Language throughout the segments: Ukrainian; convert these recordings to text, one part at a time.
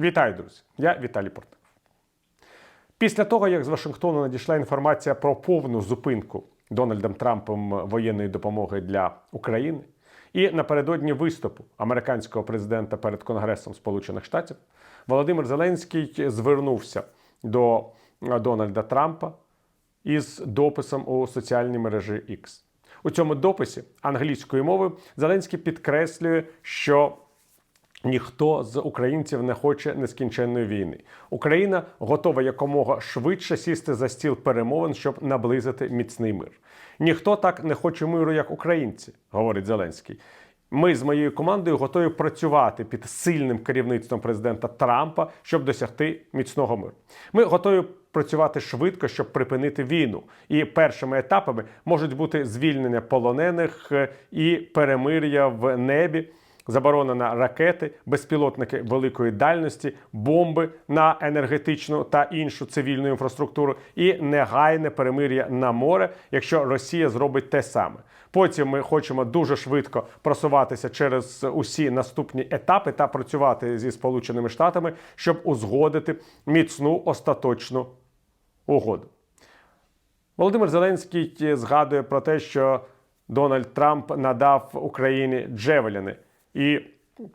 Вітаю, друзі! Я Віталій Портник. Після того, як з Вашингтону надійшла інформація про повну зупинку Дональдом Трампом воєнної допомоги для України, і напередодні виступу американського президента перед Конгресом Сполучених Штатів, Володимир Зеленський звернувся до Дональда Трампа із дописом у соціальній мережі X. У цьому дописі англійською мовою Зеленський підкреслює, що Ніхто з українців не хоче нескінченної війни. Україна готова якомога швидше сісти за стіл перемовин, щоб наблизити міцний мир. Ніхто так не хоче миру, як українці, говорить Зеленський. Ми з моєю командою готові працювати під сильним керівництвом президента Трампа, щоб досягти міцного миру. Ми готові працювати швидко, щоб припинити війну. І першими етапами можуть бути звільнення полонених е, і перемир'я в небі заборона на ракети, безпілотники великої дальності, бомби на енергетичну та іншу цивільну інфраструктуру і негайне перемир'я на море, якщо Росія зробить те саме. Потім ми хочемо дуже швидко просуватися через усі наступні етапи та працювати зі Сполученими Штатами, щоб узгодити міцну остаточну угоду. Володимир Зеленський згадує про те, що Дональд Трамп надав Україні Джевеліни і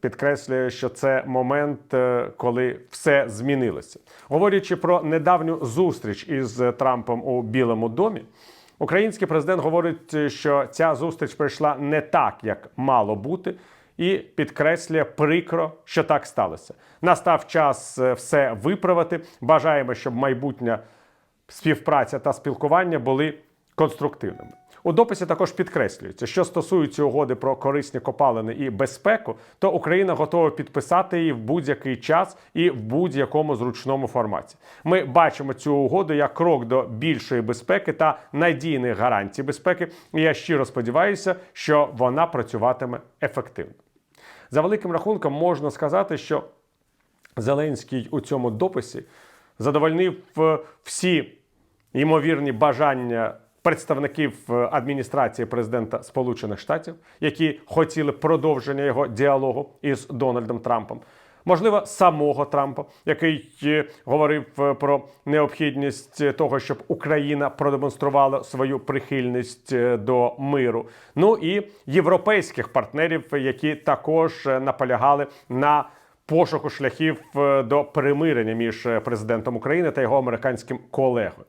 підкреслює, що це момент, е, коли все змінилося. Говорячи про недавню зустріч із Трампом у Білому домі. Український президент говорить, що ця зустріч прийшла не так, як мало бути, і підкреслює прикро, що так сталося. Настав час е, все виправити. Бажаємо, щоб майбутня співпраця та спілкування були конструктивними. У дописі також підкреслюється, що стосується угоди про корисні копалини і безпеку, то Україна готова підписати її в будь-який час і в будь-якому зручному форматі. Ми бачимо цю угоду як крок до більшої безпеки та надійних гарантій безпеки. І я щиро сподіваюся, що вона працюватиме ефективно. За великим рахунком можна сказати, що Зеленський у цьому дописі задовольнив е, всі ймовірні бажання представників е, адміністрації президента Сполучених Штатів, які хотіли продовження його діалогу із Дональдом Трампом. Можливо, самого Трампа, який е, говорив е, про необхідність того, щоб Україна продемонструвала свою прихильність до миру. Ну і європейських партнерів, які також наполягали на пошуку шляхів до примирення між президентом України та його американським колегою.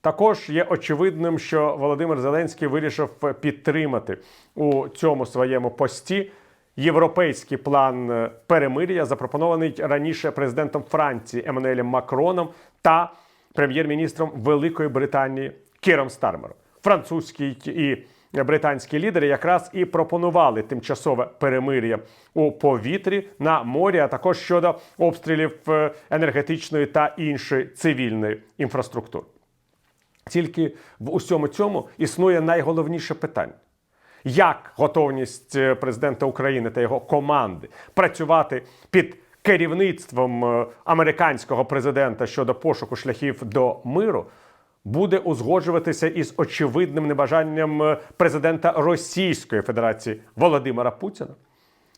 Також є очевидним, що Володимир Зеленський вирішив підтримати у цьому своєму пості європейський план е, перемир'я, запропонований раніше президентом Франції Еммануелем Макроном та прем'єр-міністром Великої Британії Кіром Стармером. Французький і британські лідери якраз і пропонували тимчасове перемир'я у повітрі на морі, а також щодо обстрілів е, енергетичної та іншої цивільної інфраструктури. Тільки в усьому цьому існує найголовніше питання. Як готовність е, президента України та його команди працювати під керівництвом е, американського президента щодо пошуку шляхів до миру буде узгоджуватися із очевидним небажанням е, президента Російської Федерації Володимира Путіна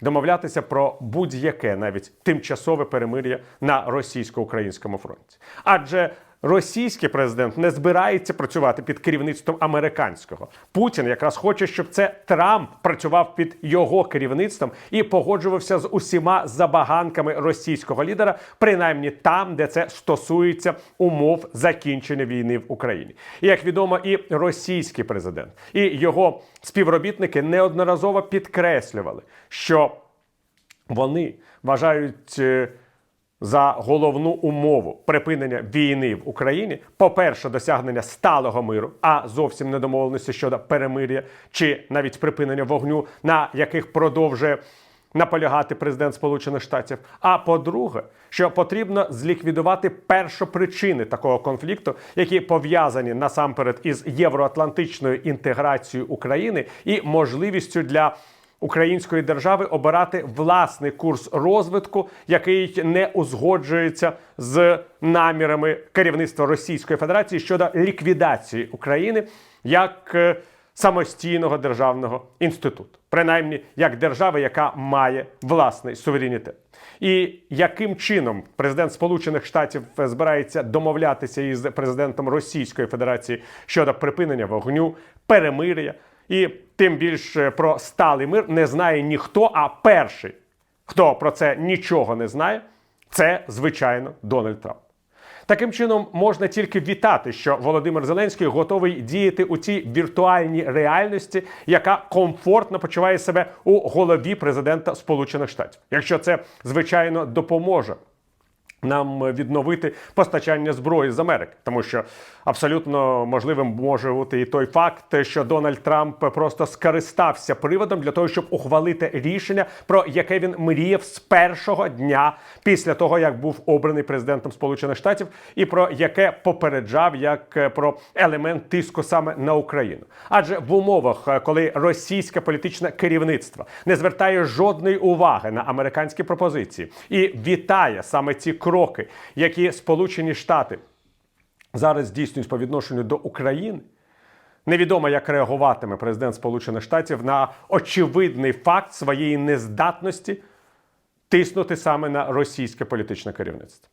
домовлятися про будь-яке навіть тимчасове перемир'я на російсько-українському фронті? Адже російський президент не збирається працювати під керівництвом американського. Путін якраз хоче, щоб це Трамп працював під його керівництвом і погоджувався з усіма забаганками російського лідера, принаймні там, де це стосується умов закінчення війни в Україні. І як відомо, і російський президент, і його співробітники неодноразово підкреслювали, що вони вважають. За головну умову припинення війни в Україні, по-перше, досягнення сталого миру, а зовсім не домовленості щодо перемир'я чи навіть припинення вогню, на яких продовжує наполягати президент Сполучених Штатів. А по-друге, що потрібно зліквідувати першопричини такого конфлікту, які пов'язані насамперед із євроатлантичною інтеграцією України і можливістю для української держави обирати власний курс розвитку, який не узгоджується з намірами керівництва Російської Федерації щодо ліквідації України як е, самостійного державного інституту, принаймні як держави, яка має власний суверенітет. І яким чином президент Сполучених Штатів збирається домовлятися із президентом Російської Федерації щодо припинення вогню, перемир'я, і тим більше про сталий мир не знає ніхто, а перший, хто про це нічого не знає, це звичайно Дональд Трамп. Таким чином можна тільки вітати, що Володимир Зеленський готовий діяти у цій віртуальній реальності, яка комфортно почуває себе у голові президента Сполучених Штатів. Якщо це звичайно допоможе. Нам відновити постачання зброї з Америки, тому що абсолютно можливим може бути і той факт, що Дональд Трамп просто скористався приводом для того, щоб ухвалити рішення, про яке він мріяв з першого дня після того, як був обраний президентом Сполучених Штатів, і про яке попереджав як е, про елемент тиску саме на Україну. Адже в умовах, е, коли російське політичне керівництво не звертає жодної уваги на американські пропозиції і вітає саме ці кроки, які Сполучені Штати зараз здійснюють по відношенню до України. Невідомо, як реагуватиме президент Сполучених Штатів на очевидний факт своєї нездатності тиснути саме на російське політичне керівництво.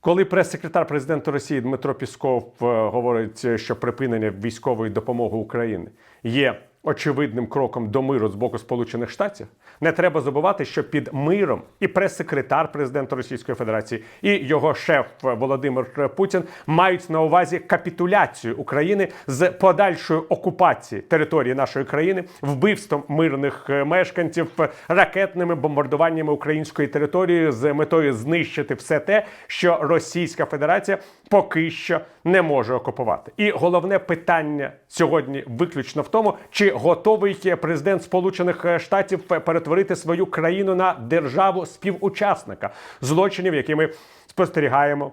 Коли прес-секретар президента Росії Дмитро Пісков е, говорить, що припинення військової допомоги Україні є очевидним кроком до миру з боку Сполучених Штатів, не треба забувати, що під миром і прес-секретар президента Російської Федерації, і його шеф Володимир Путін мають на увазі капітуляцію України з подальшою окупацією території нашої країни, вбивством мирних мешканців, ракетними бомбардуваннями української території з метою знищити все те, що Російська Федерація поки що не може окупувати. І головне питання сьогодні виключно в тому, чи готовий президент Сполучених Штатів перетворити свою країну на державу співучасника злочинів, які ми спостерігаємо.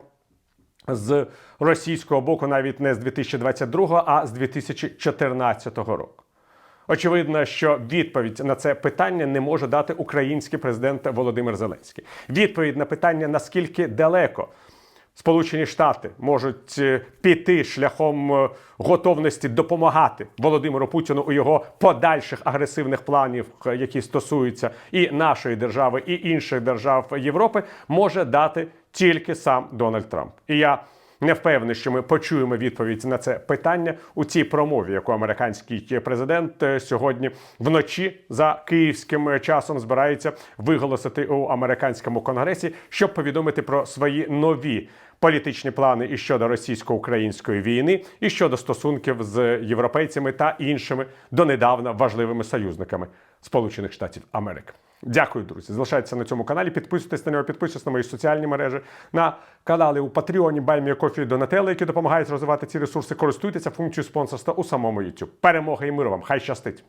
З російського боку навіть не з 2022, а з 2014 року. Очевидно, що відповідь на це питання не може дати український президент Володимир Зеленський. Відповідь на питання наскільки далеко Сполучені Штати можуть е, піти шляхом е, готовності допомагати Володимиру Путіну у його подальших агресивних планів, е, які стосуються і нашої держави, і інших держав Європи, може дати тільки сам Дональд Трамп. І я не впевнений, що ми почуємо відповідь на це питання у цій промові, яку американський президент сьогодні вночі за київським часом збирається виголосити у американському конгресі, щоб повідомити про свої нові. Політичні плани і щодо російсько-української війни, і щодо стосунків з європейцями та іншими донедавна важливими союзниками Сполучених Штатів Америки. Дякую, друзі. Залишайтеся на цьому каналі. Підписуйтесь на нього, підписуйтесь на мої соціальні мережі, на канали у Патреоні, Баймі, Кофі, Донателли, які допомагають розвивати ці ресурси. Користуйтеся функцією спонсорства у самому YouTube. Перемога і миру вам! Хай щастить!